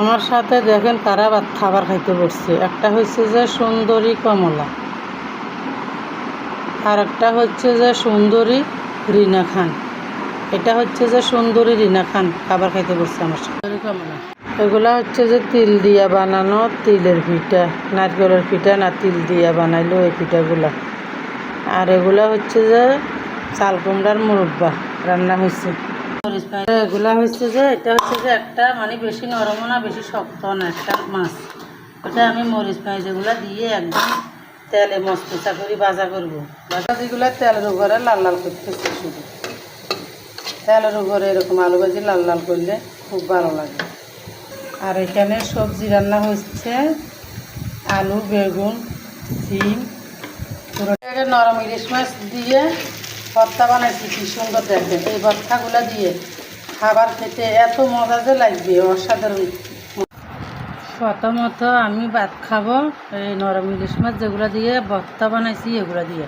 আমার সাথে দেখেন কারা খাবার খাইতে বসছে। একটা হচ্ছে যে সুন্দরী কমলা, আর একটা হচ্ছে যে সুন্দরী রিনা খান। এটা হচ্ছে যে সুন্দরী রিনা খান খাবার খাইতে বসছে আমার সুন্দরী কমলা, এগুলা হচ্ছে যে তিল দিয়া বানানো তিলের পিঠা, নারকেলের পিঠা না তিল দিয়া বানাইলো এই পিঠাগুলা। আর এগুলা হচ্ছে যে চাল কুমড়ার মুরব্বা, রান্না হয়েছে এগুলা হচ্ছে যে, এটা হচ্ছে যে একটা মানে বেশি নরমও না, বেশি শক্ত না, একটা মাছ। ওটা আমি মরিচ পাই যেগুলা দিয়ে একদম তেলে মস্তিচা করে ভাজা করব। ভাজা যেগুলো তেলের উপরে লাল লাল করতেছে শুধু। তেলের উপরে এরকম আলু ভাজি লাল লাল করলে খুব ভালো লাগে। আর এখানে সবজি রান্না হচ্ছে আলু, বেগুন, সিম নরম ইলিশ মাছ দিয়ে ভর্তা বানাইছি, কি সুন্দর দেখেন। এই ভর্তাগুলো দিয়ে খাবার খেতে এত মজা যে লাগবে, অসাধারণ। প্রথমত আমি ভাত খাব, এই নরম ইলিশ মাছ যেগুলো দিয়ে ভর্তা বানাইছি, এগুলো দিয়ে।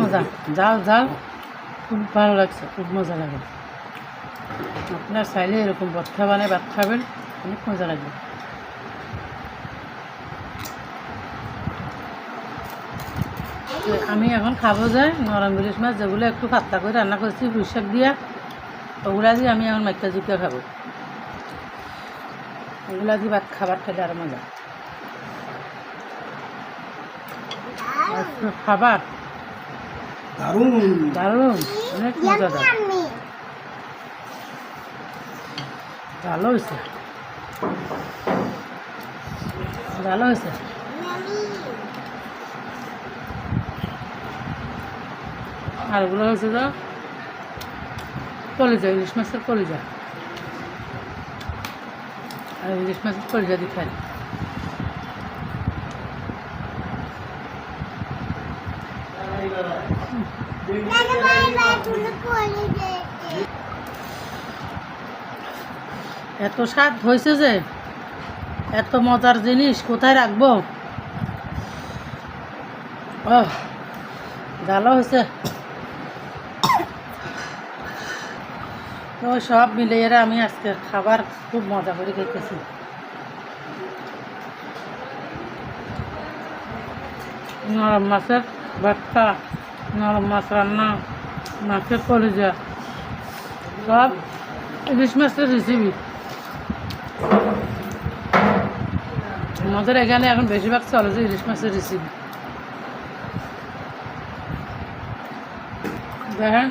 মজা। জাল জাল খুব ভালো লাগছে, খুব মজা লাগে। আপনার চাইলে এরকম ভর্তা বানায় ভাত খাবেন, অনেক মজা লাগবে। আমি এখন খাব যাই নরম ইলিশ মাছ যেগুলো একটু পাতলা করে রান্না করছি পুঁইশাক দিয়া ওগুলা দিয়ে আমি এখন মাইকা জুকা খাব। ওগুলা দিয়ে ভাত খাবার খেলে আরও মজা। খাবার। দারুণ। দারুণ অনেক মজা দার ভালো হয়েছে। ভালো হয়েছে। আর ওগুলো হয়েছে তো কলিজা, ইলিশ মাছের কলিজা। আর ইলিশ মাছের কলিজা দিয়ে খাই। এত স্বাদ হয়েছে যে, এত মজার জিনিস কোথায় রাখব? ওহ ভালো হয়েছে। তো সব মিলে এরা আমি আজকে খাবার খুব মজা করে খেতেছি। নরম মাছের ভর্তা, নরম মাছ রান্না, মাছের কলিজা, সব ইলিশ মাছের রেসিপি আমাদের এখানে এখন বেশিরভাগ চলে যে ইলিশ মাছের রেসিপি দেখেন